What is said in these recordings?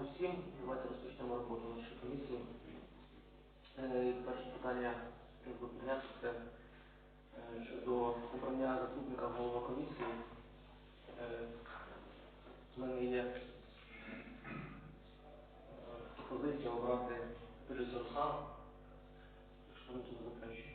Усім. Давайте розпочнемо роботу нашої комісії. Е, Перше питання треба прийняти це е, щодо обрання заступника голови комісії. Е, В мене є е, пропозиція обрати Юрія Руслана. Якщо не тут заперечує.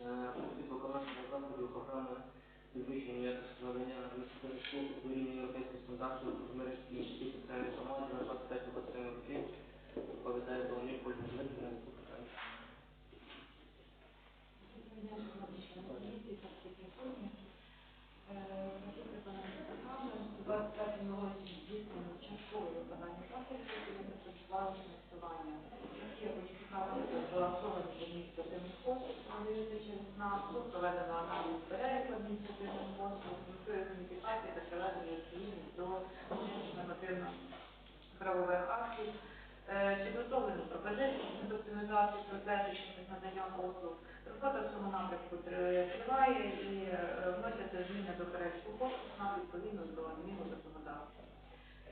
Від виконання заходів програми підвищення якості надання адміністративних послуг до рівня європейських стандартів у Жмеринській міській соціальній громаді на 25-27 років відповідає Соломій Польській Дмитрівна на це питання. Проведено аналіз переліку адміністративних послуг, метою уніфікації та приведення до нормативно-правових актів. Підготовлено пропозиції щодо оптимізації процесу щодо надання послуг? Робота в цьому напрямку триває і вносяться зміни до переліку послуг на відповідно до зміну законодавства.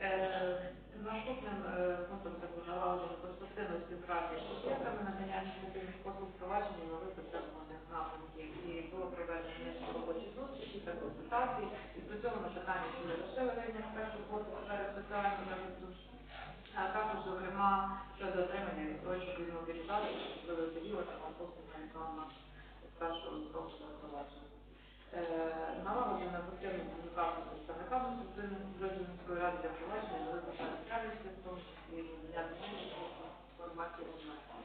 Е, Наступним е, пунктом це буде налагодження конструктивної співпраці з суб'єктами надання адміністративних послуг впровадження нових потребуваних напрямків і було проведено низку робочих зустрічей та консультацій. Відпрацьовано питання щодо розширення спектру послуг у соціального захисту, а також, зокрема, щодо отримання відстрочок від мобілізації, що особливо період на послуг на реклама першого строку запровадження. Е, налагоджена ефективну комунікацію з представниками структурних ради для впровадження нових соціальних в тому числі і допомоги форматі онлайн.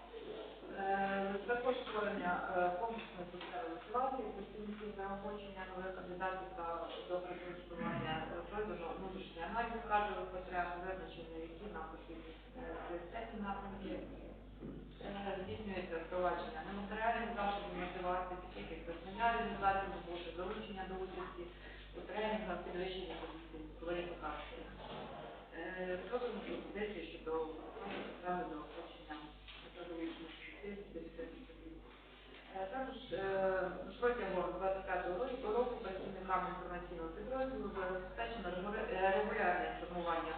Е, Також створення е, комплексної соціальної мотивації, працівників заохочення нових кандидатів та до працевлаштування продажу внутрішнього аналізу аналіз кадрових потреб, визначення, які нам потрібні е, пріоритетні напрямки. Е, Здійснюється впровадження нематеріальних засобів мотивації, таких як визнання реалізації роботи, долучення до участі у тренінгах, підвищення позиції, кваліфікації. Е, Зроблено пропозиції щодо програми заохочення педагогічних спеціалістів. Е, Також е, протягом 25 року року працівникам інформаційного підрозділу забезпечено регуля- е, регулярне інформування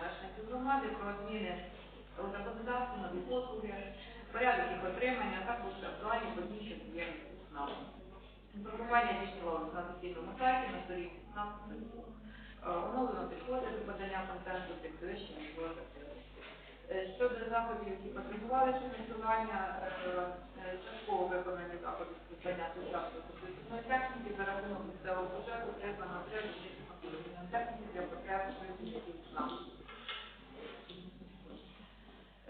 мешканців про зміни у законодавстві, нові послуги, порядок їх отримання, а також актуальні події, що є СНАП. Інформування здійснювалося на офіційному сайті, на сторінці СНАП, Фейсбук. Е, Оновлено підходи до подання контенту підвищення його. Е, Щодо заходів, які потребували фінансування, е, частково виконані заходи з сучасної комп'ютерної техніки за рахунок місцевого бюджету три комп'ютерної техніки для потреб працівників СНАП.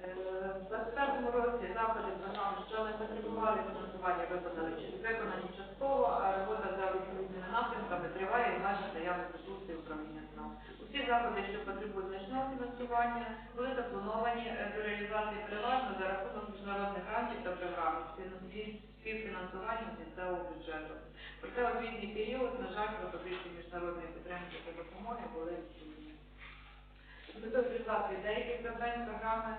Е, В 21 році заходи програми, що не потребували фінансування, виконали виконані частково, а робота за відповідними напрямками триває і майже наявних ресурсів управління СНАП. Усі заходи, що потребують значного фінансування, були заплановані е, до реалізації переважно за рахунок міжнародних грантів та програм співфінансування місцевого бюджету. Проте у звітній період, на жаль, пропозиції міжнародної підтримки та допомоги були відсутні. Метою реалізації деяких завдань програми,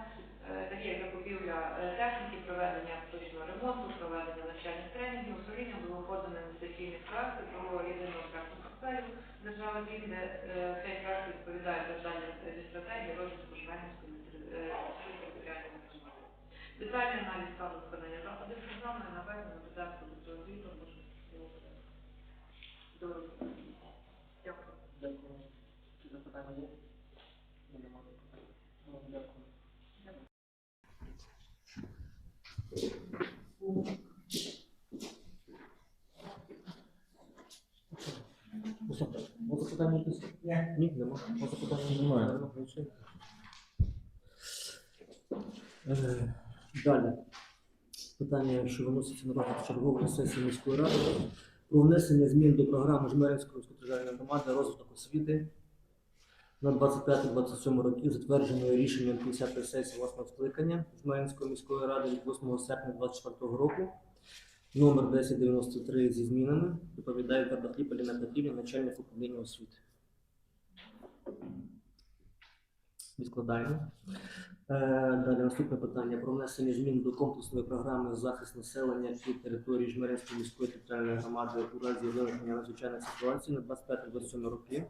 такі як закупівля е, техніки, проведення поточного ремонту, проведення навчальних тренінгів, управління було подано інвестиційний проект про єдиного проекту портфелю держави де е, цей проект відповідає завданням зі стратегії розвитку Жменівської е, територіальної громади. Детальний аналіз стану виконання заходів програми наведено на додатку до цього звіту, можна його подати. До розгляду. Дякую. Дякую. Чи запитання є? Нема запитань. Ну, Дякую. Може запитання якісь? Ні, нема. Може запитання немає. Е, Далі. Питання, що виноситься на розгляд чергової сесії міської ради про внесення змін до програми Жмеринської міської громади розвиток освіти на 25-27 років, затвердженої рішенням 50-ї сесії 8 скликання Жмеринської міської ради від 8 серпня 2024 року, номер 1093 зі змінами, доповідає Кардахліп Аліна Петрівна, начальник управління освіти. Відкладаємо. Е, Далі наступне питання про внесення змін до комплексної програми захист населення під території Жмеринської міської територіальної громади у разі виникнення надзвичайних ситуацій на 25-27 роки,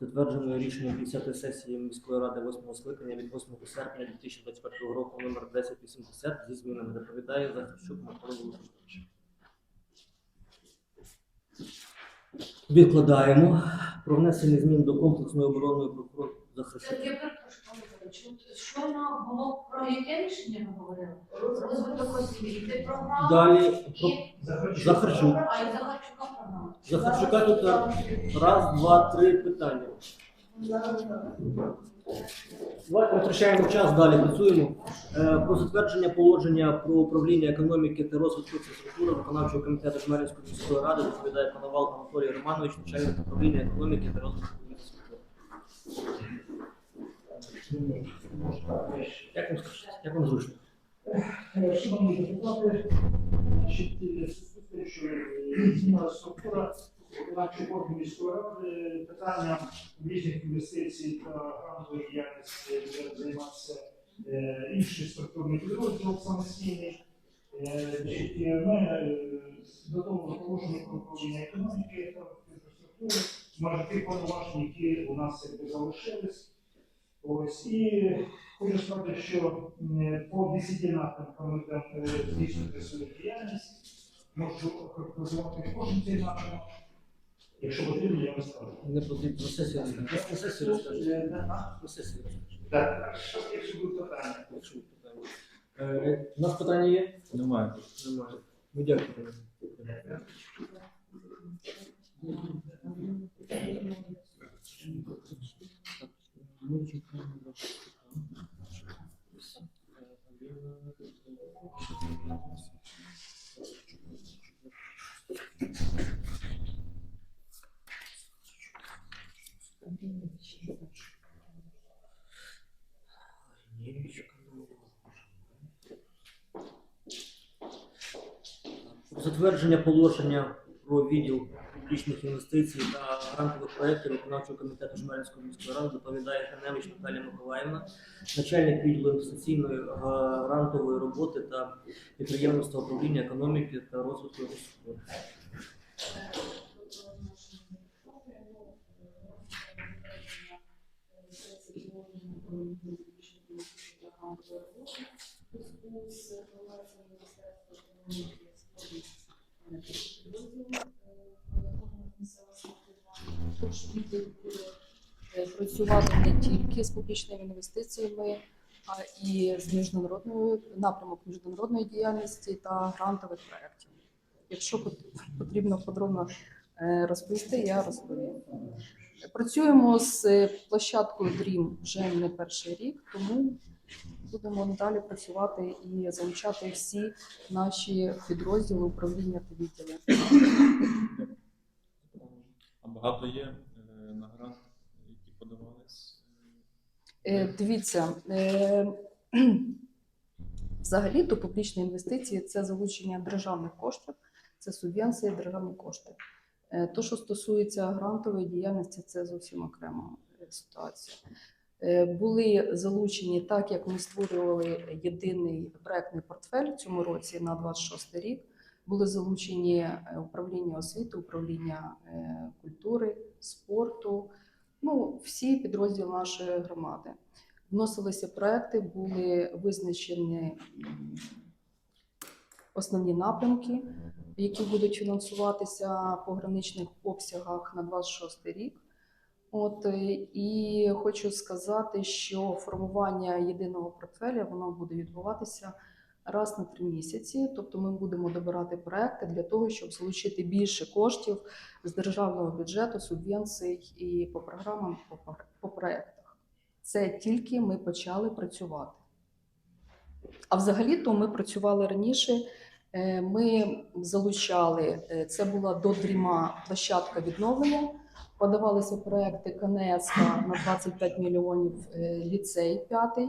затвердженою рішенням 50 сесії міської ради 8 скликання від 8 серпня 2024 року номер 1080 зі змінами доповідає Захарчук Микола Володимирович. Відкладаємо про внесення змін до комплексної оборонної прокурор захисту. Я перепрошую, пане Федорович, було про яке рішення ми говорили? Розвиток освіти, програм Далі про і Захарчук. а й Захарчука програма. Захарчука тут раз, два, три питання. Давайте втрачаємо час, далі працюємо. Е, Про затвердження положення про управління економіки та розвитку інфраструктури виконавчого комітету Жмеринської міської ради доповідає Коновал Анатолій Романович, начальник управління економіки та розвитку інфраструктури. Як вам скажете? Як вам зручно? Шановні депутати, значить, е, е, структура виконавчого міської ради, питання різних інвестицій та грантової діяльності буде займатися е, інший структурний підрозділ самостійний. Е, Ми е, до того про управління економіки та інфраструктури, майже ті повноваження, які у нас якби залишились. Ось і Хочу сказати, що по 10 напрямкам ми будемо здійснювати свою діяльність. Можу характеризувати кожен цей напрямок. Якщо потрібно, я вам скажу. Не потрібно на сесію розкажу. На сесію розкажу. Е, на- сесію розкажу. Так, так. Що, Якщо будуть питання. Якщо є питання. Е, У нас питання є? Немає. Немає. Ну, дякую. Затвердження положення про відділ публічних інвестицій та грантових проєктів виконавчого комітету Жмеринської міської ради доповідає Гриневич Наталія Миколаївна, начальник відділу інвестиційної грантової роботи та підприємництва управління економіки та розвитку відділ буде е, працювати не тільки з публічними інвестиціями, а і з міжнародною напрямок міжнародної діяльності та грантових проєктів. Якщо пот- потрібно подробно е, розповісти, я розповім. Працюємо з е, площадкою DREAM вже не перший рік, тому будемо надалі працювати і залучати всі наші підрозділи управління та відділи. А багато є е, наград, які подавались. Е, Дивіться, е, взагалі то публічні інвестиції це залучення державних коштів, це субвенції, державні кошти. Е, То, що стосується грантової діяльності, це зовсім окрема ситуація. Е, Були залучені, так як ми створювали єдиний проектний портфель в цьому році на 26 рік. Були залучені е, управління освіти, управління е, культури, спорту, ну, всі підрозділи нашої громади. Вносилися проекти, були визначені основні напрямки, які будуть фінансуватися по граничних обсягах на 26 рік. От е, і хочу сказати, що формування єдиного портфеля воно буде відбуватися раз на три місяці. Тобто, ми будемо добирати проекти для того, щоб залучити більше коштів з державного бюджету, субвенцій і по програмам, по, проектах. Це тільки ми почали працювати. А взагалі-то ми працювали раніше. Е, Ми залучали, е, це була до дріма площадка відновлення. Подавалися проекти КНСК на 25 мільйонів, е, ліцей п'ятий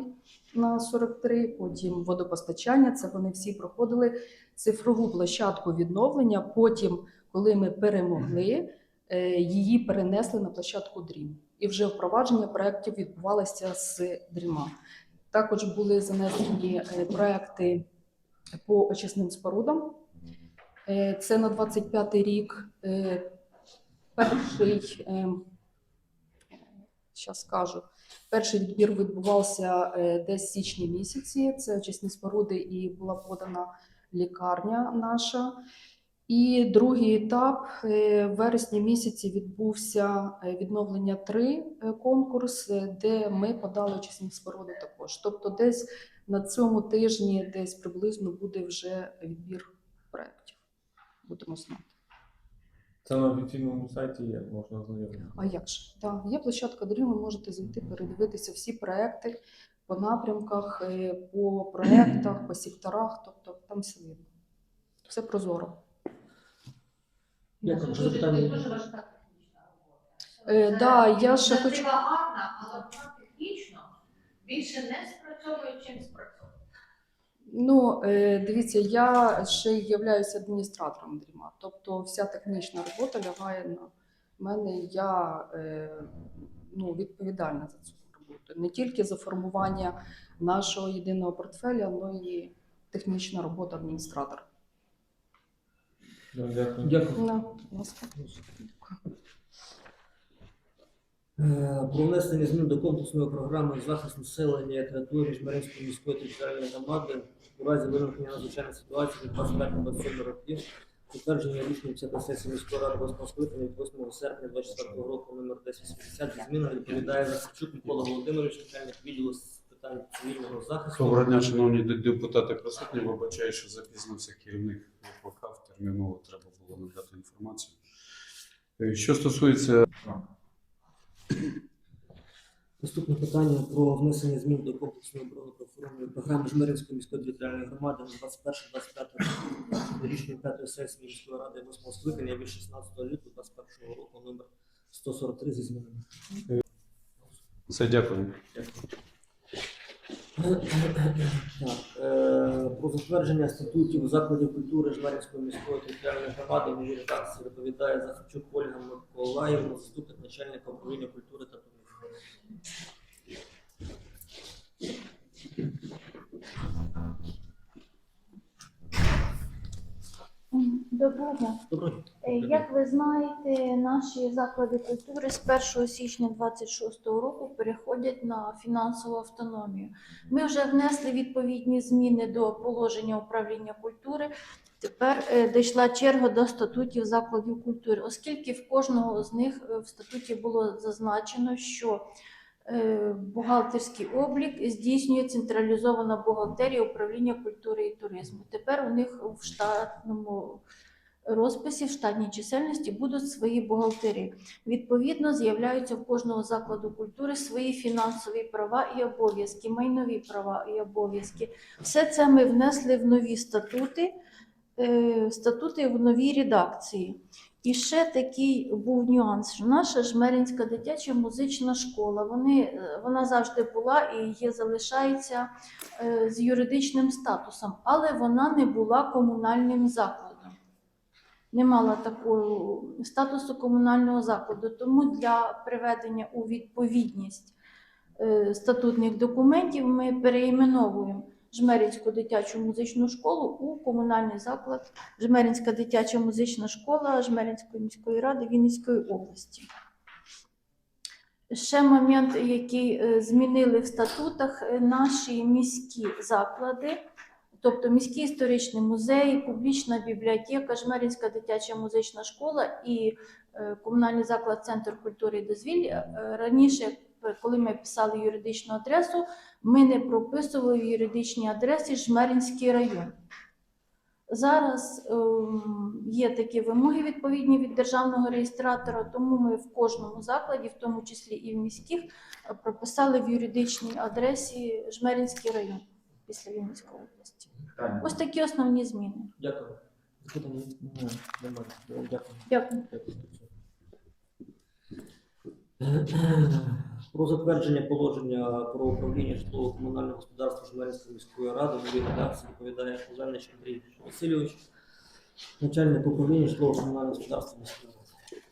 на 43, потім водопостачання. Це вони всі проходили цифрову площадку відновлення. Потім, коли ми перемогли, е, її перенесли на площадку дрім. і вже впровадження проєктів відбувалося з дріма. Також були занесені е, проекти по очисним спорудам. Це на 25 рік. Перший, зараз скажу, перший відбір відбувався е, десь в січні місяці. Це очисні споруди і була подана лікарня наша. І другий етап е, в вересні місяці відбувся е, відновлення 3 конкурс, де ми подали очисні споруди також. Тобто, десь на цьому тижні, десь приблизно буде вже відбір проєктів. Будемо знати. Це на офіційному сайті є, можна ознайомитися. А як ж? Так, є площадка доріг, ви можете зайти, передивитися всі проекти по напрямках, е, по проектах, по секторах, тобто там все видно. Все прозоро. Дякую. Що Дуже- запитання? важка технічна робота. Е, да, я ще хочу- гарна, але вона технічно більше не спрацьовує, чим спрацьовує. Ну, е, дивіться, я ще й являюся адміністратором дріма. Тобто вся технічна робота лягає на мене. Я е, ну, відповідальна за цю роботу. Не тільки за формування нашого єдиного портфеля, але й технічна робота адміністратора. Дякую. Дякую. На, будь ласка. Е, Про внесення змін до комплексної програми захисту населення території Жмеринської міської територіальної громади у разі виникнення надзвичайної ситуації від 25-27 років, затвердження рішення 50 сесії міської ради 8 скликання від 8 серпня 24 року номер 1080 зі змінами відповідає Захарчук Микола Володимирович, начальник відділу з питань цивільного захисту. Доброго дня, шановні депутати присутні. Вибачаю, що запізнився керівник ВПК. Терміново треба було надати інформацію. Е, Що стосується Наступне питання про внесення змін до комплексної оборонно-профільної програми Жмеринської міської територіальної громади на 21-25 року. Рішення п'ятої сесії міської ради 8 скликання від 16 лютого 21 року номер 143 зі змінами. Все, дякую. Е, про затвердження статутів закладів культури Жмеринської міської територіальної громади в редакції доповідає Захарчук Ольга Миколаївна, заступник начальника управління культури та туризму. Доброго дня. Доброго дня. Е, Як ви знаєте, наші заклади культури з 1 січня 2026 року переходять на фінансову автономію. Ми вже внесли відповідні зміни до положення управління культури. Тепер е, дійшла черга до статутів закладів культури, оскільки в кожного з них е, в статуті було зазначено, що е, бухгалтерський облік здійснює централізована бухгалтерія управління культури і туризму. Тепер у них в штатному розписі, в штатній чисельності будуть свої бухгалтерії. Відповідно, з'являються в кожного закладу культури свої фінансові права і обов'язки, майнові права і обов'язки. Все це ми внесли в нові статути, е, статути в новій редакції. І ще такий був нюанс, що наша Жмеринська дитяча музична школа, вони, е, вона завжди була і є, залишається е, з юридичним статусом, але вона не була комунальним закладом. Не мала такого статусу комунального закладу. Тому для приведення у відповідність е, статутних документів ми переіменовуємо Жмеринську дитячу музичну школу у комунальний заклад Жмеринська дитяча музична школа Жмеринської міської ради Вінницької області. Ще момент, який е, змінили в статутах, е, наші міські заклади, тобто міський історичний музей, публічна бібліотека, Жмеринська дитяча музична школа і е, комунальний заклад Центр культури і дозвілля. Раніше, коли ми писали юридичну адресу, ми не прописували в юридичній адресі Жмеринський район. Зараз ем, є такі вимоги відповідні від державного реєстратора, тому ми в кожному закладі, в тому числі і в міських, е, прописали в юридичній адресі Жмеринський район після Вінницької області. Ось такі основні зміни. Дякую. Дякую. Дякую. Про затвердження положення про управління житлово-комунального господарства Жмеринської міської ради в новій редакції відповідає Пожежнич Андрій Васильович, начальник управління житлово-комунального господарства міської ради.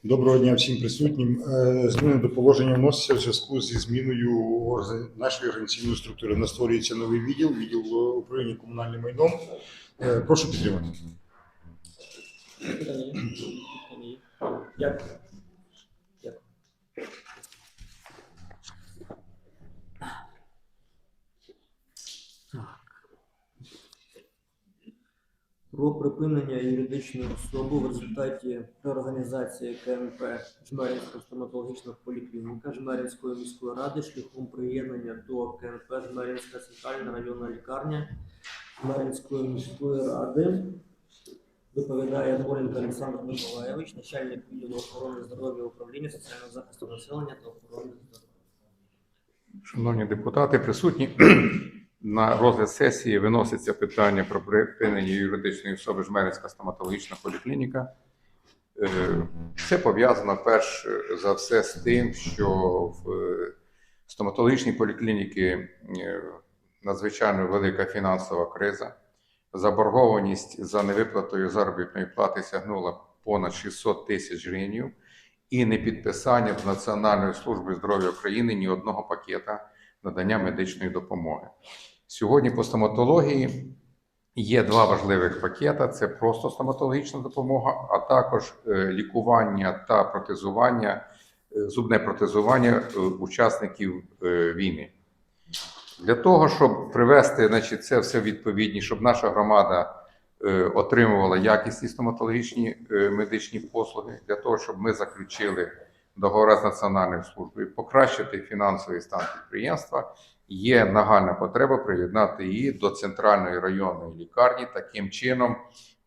Доброго дня всім присутнім. Е, Зміни до положення вносяться в зв'язку зі зміною нашої організаційної структури. У нас створюється новий відділ, відділ управління комунальним майном. Е, Прошу підтримати. Дякую. Так. Про припинення юридичної особи в результаті реорганізації КМП Жмеринська стоматологічна поліклініка Жмеринської міської ради шляхом приєднання до КМП Жмеринська центральна районна лікарня Жмеринської міської ради. Доповідає Моленко Олександр Миколаєвич, начальник відділу охорони здоров'я управління соціального захисту населення та охорони здоров'я. Шановні депутати, присутні на розгляд сесії виноситься питання про припинення юридичної особи Жмеринська стоматологічна поліклініка. Е, Це пов'язано перш за все з тим, що в е, стоматологічній поліклініці е, надзвичайно велика фінансова криза. Заборгованість за невиплатою заробітної плати сягнула понад 600 тисяч гривень і не підписання з Національною службою здоров'я України ні одного пакета надання медичної допомоги. Сьогодні по стоматології є два важливих пакета: це просто стоматологічна допомога, а також е, лікування та протезування, е, зубне протезування е, учасників війни. Для того, щоб привести значить, це все в відповідність, щоб наша громада отримувала якісні стоматологічні медичні послуги, для того, щоб ми заключили договори з Національною службою, покращити фінансовий стан підприємства, є нагальна потреба приєднати її до центральної районної лікарні. Таким чином,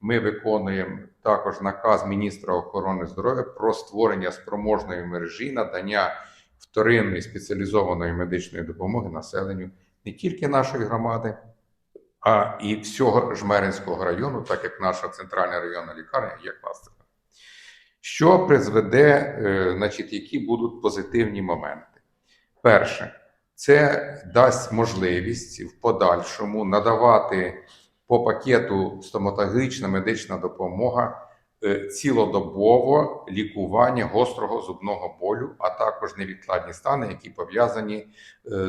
ми виконуємо також наказ міністра охорони здоров'я про створення спроможної мережі надання вторинної спеціалізованої медичної допомоги населенню не тільки нашої громади, а і всього Жмеринського району, так як наша центральна районна лікарня є кластером. Що призведе, е, значить, які будуть позитивні моменти? Перше, це дасть можливість в подальшому надавати по пакету стоматологічна медична допомога е, цілодобово лікування гострого зубного болю, а також невідкладні стани, які пов'язані е,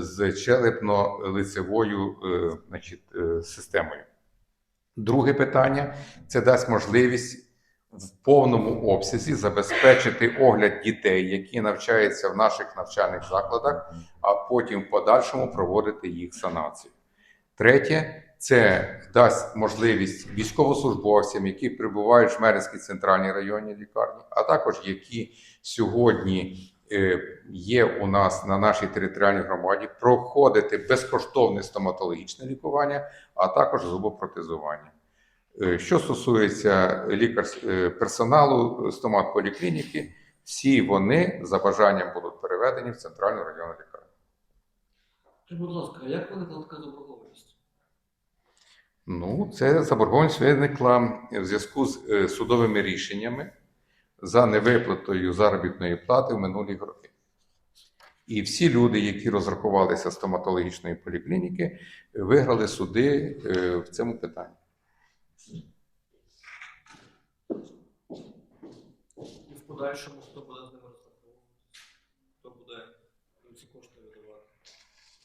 з челепно-лицевою системою. Друге питання це дасть можливість в повному обсязі забезпечити огляд дітей, які навчаються в наших навчальних закладах, а потім в подальшому проводити їх санацію. Третє це дасть можливість військовослужбовцям, які прибувають в Жмеринській центральній районній лікарні, а також які сьогодні е, є у нас на нашій територіальній громаді, проходити безкоштовне стоматологічне лікування, а також зубопротезування. Е, Що стосується лікар е, персоналу стомат-поліклініки, всі вони за бажанням будуть переведені в центральну районну лікарню. Будь ласка, як виникла така заборгованість? Ну, це заборгованість виникла в зв'язку з е, судовими рішеннями за невиплатою заробітної плати в минулі роки. І всі люди, які розрахувалися з стоматологічної поліклініки, виграли суди е, в цьому питанні. І в подальшому хто буде з ними розраховуватися? Хто буде їм ці кошти видавати?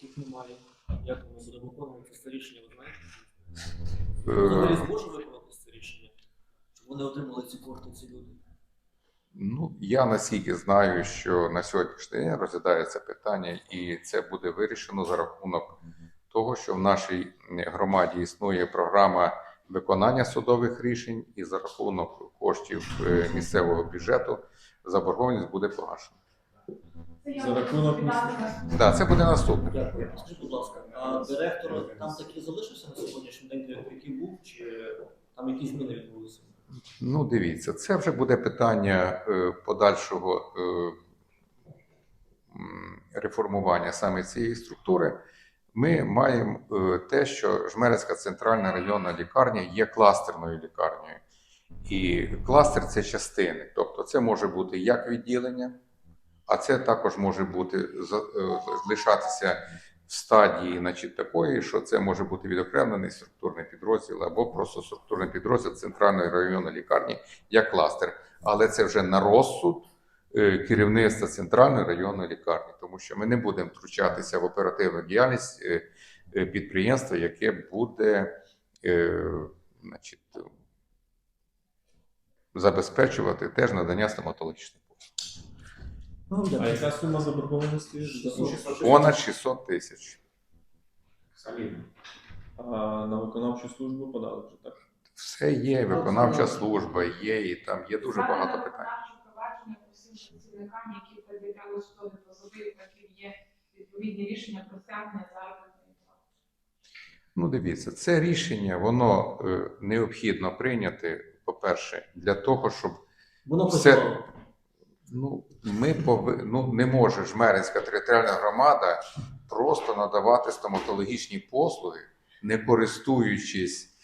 Їх немає. Як воно буде виконуватися це рішення, ви знаєте? Е, Взагалі зможе виконати це рішення? Щоб вони отримали ці кошти, ці люди? Ну, я наскільки знаю, що на сьогоднішній день розглядається питання, і це буде вирішено за рахунок того, що в нашій громаді існує програма виконання судових рішень, і за рахунок коштів е, місцевого бюджету заборгованість буде погашена. За рахунок Да, це буде наступне. Дякую. Скажіть, будь ласка, а директор там такий залишився на сьогоднішній день, який був, чи там якісь зміни відбулися? Ну, дивіться, це вже буде питання е, подальшого е, реформування саме цієї структури. Ми маємо е, те, що Жмеринська центральна районна лікарня є кластерною лікарнею. І кластер це частини. Тобто це може бути як відділення, а це також може бути е, лишатися в стадії значить, такої, що це може бути відокремлений структурний підрозділ або просто структурний підрозділ центральної районної лікарні як кластер. Але це вже на розсуд е, керівництва центральної районної лікарні, тому що ми не будемо втручатися в оперативну діяльність е, е, підприємства, яке буде е, значить, забезпечувати теж надання стоматологічних послуг. Ну, А яка сума заборгованості? Понад 600 тисяч. А на виконавчу службу подали вже так. Все є, виконавча служба є, і там є дуже багато питань. Провадження по всім працівникам, які пред'являли судові позови, яких є відповідні рішення про стягнення заробітної плати. Ну, дивіться, це рішення воно е, необхідно прийняти, по-перше, для того, щоб Воно Все. працювало. ну, ми пови... ну, не може Жмеринська територіальна громада просто надавати стоматологічні послуги, не користуючись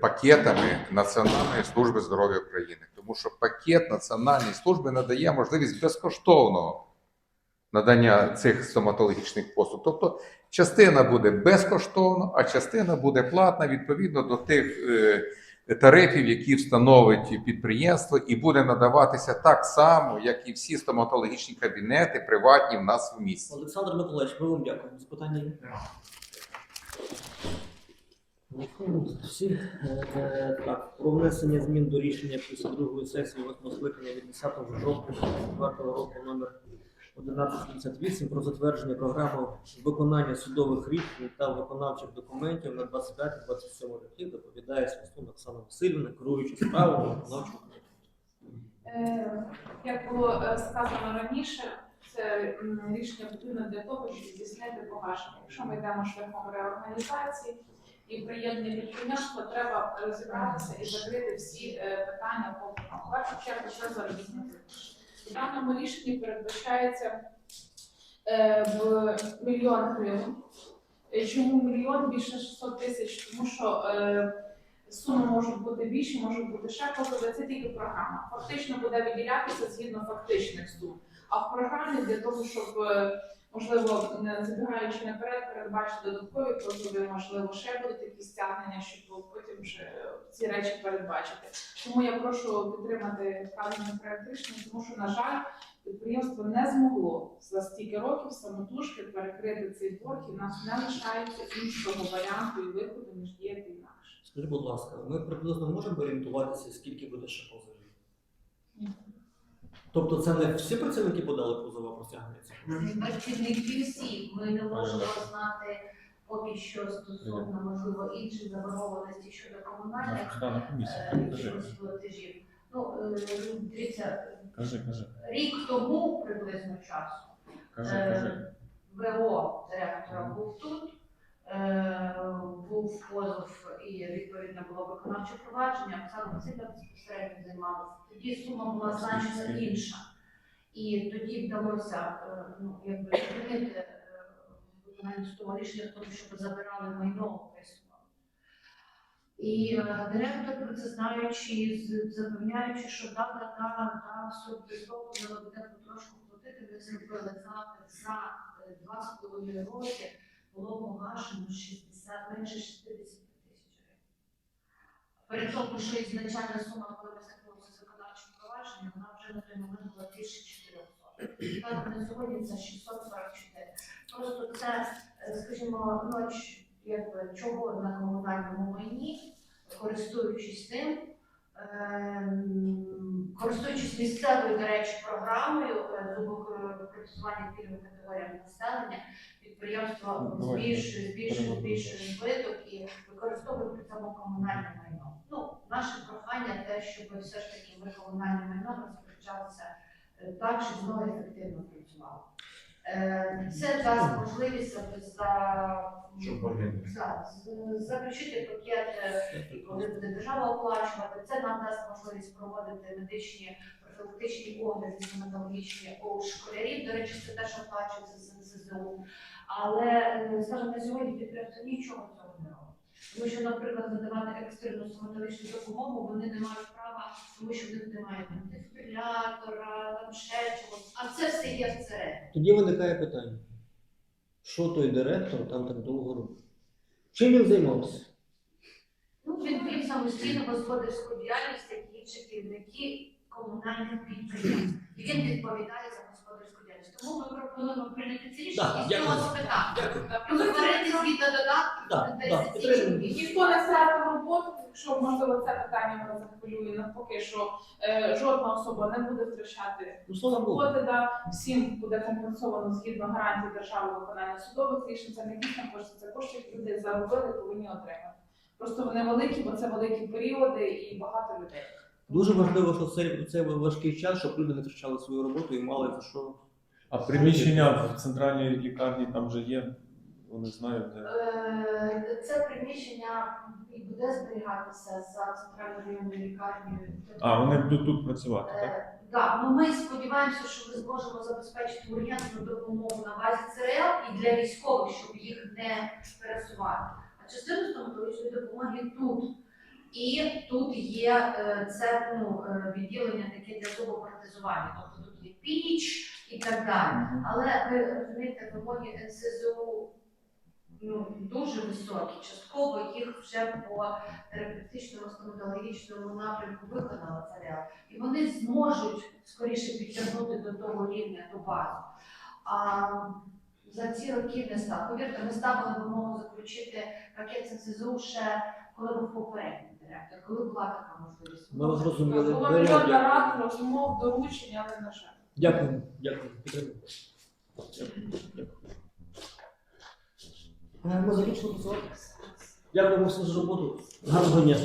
пакетами Національної служби здоров'я України. Тому що пакет Національної служби надає можливість безкоштовного надання цих стоматологічних послуг. Тобто частина буде безкоштовно, а частина буде платна відповідно до тих е, тарифів, які встановить підприємство, і буде надаватися так само, як і всі стоматологічні кабінети приватні в нас в місті. Олександр Миколаївич, ми вам дякуємо. Запитання є? Е, так, про внесення змін до рішення 52-ї сесії 8 скликання від 10 жовтня 2004 року номер 1178 про затвердження програми виконання судових рішень та виконавчих документів на 25-27 років доповідає Свистун Оксана Васильівна, керуюча справами виконавчого. Е, Як було е, сказано раніше, це рішення потрібно для того, щоб здійснити погашення. Якщо ми йдемо шляхом реорганізації і приєднання підприємства, треба розібратися і закрити всі е, питання по першу чергу це заробітні плати. В даному рішенні передбачається е, в мільйон гривень. Е, Чому мільйон більше 600 тисяч? Тому що суми можуть бути більші, можуть бути ще позови. Це тільки програма. Фактично буде виділятися згідно фактичних сум. А в програмі для того, щоб е, можливо не забігаючи наперед, передбачити додаткові позови, можливо, ще будуть якісь стягнення, щоб потім вже ці речі передбачити. Тому я прошу підтримати вказаний проект рішення, тому що на жаль. Підприємство не змогло за стільки років самотужки перекрити цей борг, і в нас не лишається іншого варіанту і виходу, ніж діяти інакше. Скажіть, будь ласка, ми приблизно можемо орієнтуватися, скільки буде ще позовів? Тобто це не всі працівники подали позова про стягнення цих? Працівники всі, ми не можемо знати поки що стосовно, можливо, інших заборгованості щодо комунальних е, платежів. Ну, е, дивіться, рік тому приблизно часу кажи, Е, кажи. ВО директора був тут, був позов і відповідно було виконавче провадження. Оксана Васильівна безпосередньо займалася. Тоді сума була значно інша. І тоді вдалося е, ну, якби зупинити е, виконання судового рішення, тому що забирали майно присуду. І е, директор про це знаючи, запевняючи, що да, да, да, да, все без того, потрошку платити, ми зробили запит за е, два з половиною роки, було погашено 60, менше 60 тисяч гривень. При тому, що ізначальна сума, коли ми стикнулися з провадженням, вона вже на той момент була більше 400. Так, на сьогодні це 644. Просто це, е, скажімо, ну, якби, чого на комунальному майні, користуючись тим, користуючись місцевою, до речі, програмою е, зубопрацювання пільговим категоріям населення, підприємство збільшує, збільшує, збільшує збиток і використовує при цьому комунальне майно. Ну, наше прохання те, щоб все ж таки ми комунальне майно розпоряджалися е, так, щоб воно ефективно працювало. Е, Це дасть можливість за- за, за, з- заключити пакет, е, і коли буде держава оплачувати. Це нам дасть можливість проводити медичні профілактичні огляди стоматологічні у школярів. До речі, це теж оплачується з ЗСУ. Але, е, скажімо, на сьогодні підприємство нічого. Тому що, наприклад, надавати екстрену стоматологічну допомогу вони не мають права, тому що в них немає там дефібрилятора, там ще чогось. А це все є всередині. Тоді виникає питання. Що той директор там так довго робив? Чим він займався? Ну, він вів самостійну господарську діяльність, як і інші керівники комунальних підприємств. І він відповідає за. Тому ми пропонуємо прийняти ці рішення і з дякую. цього спитати. Утворити згідно додатків на 10 підтримую. чоловік. Ніхто не стратив роботу, якщо можливо це питання мене захвилює навпаки, що е, жодна особа не буде втрачати Ну, роботи, да, всім буде компенсовано згідно гарантії держави виконання судових рішень. Це не там кошти, це кошти, які люди заробили, повинні отримати. Просто вони великі, бо це великі періоди і багато людей. Дуже важливо, що цей, цей важкий час, щоб люди не втрачали свою роботу і мали за що. А приміщення в центральній лікарні там вже є. Вони знають, де. Е, Це приміщення і буде зберігатися за центральною районною лікарнею. А, вони будуть тут працювати, так? Е, Да, ну ми сподіваємося, що ми зможемо забезпечити ургентну допомогу на базі ЦРЛ і для військових, щоб їх не пересувати. А частину стоматологічної допомоги тут. І тут є е, це ну, е, відділення таке для зубопротезування. Тобто тут є піч і так далі. Але ви розумієте, вимоги НСЗУ ну, дуже високі. Частково їх вже по терапевтичному стоматологічному напрямку виконала ЦРЛ. І вони зможуть скоріше підтягнути до того рівня ту базу. А за ці роки не став. Повірте, ми ставили вимогу заключити пакет НСЗУ ще коли був попередній директор, коли була така можливість. Ми зрозуміли. Була Дякую. мільйонна рад, розмов, доручень, але на жаль. Дякую, дякую. Дякую, дякую. Ми закінчили працювати. Дякуємо всім за роботу. Гарного дня.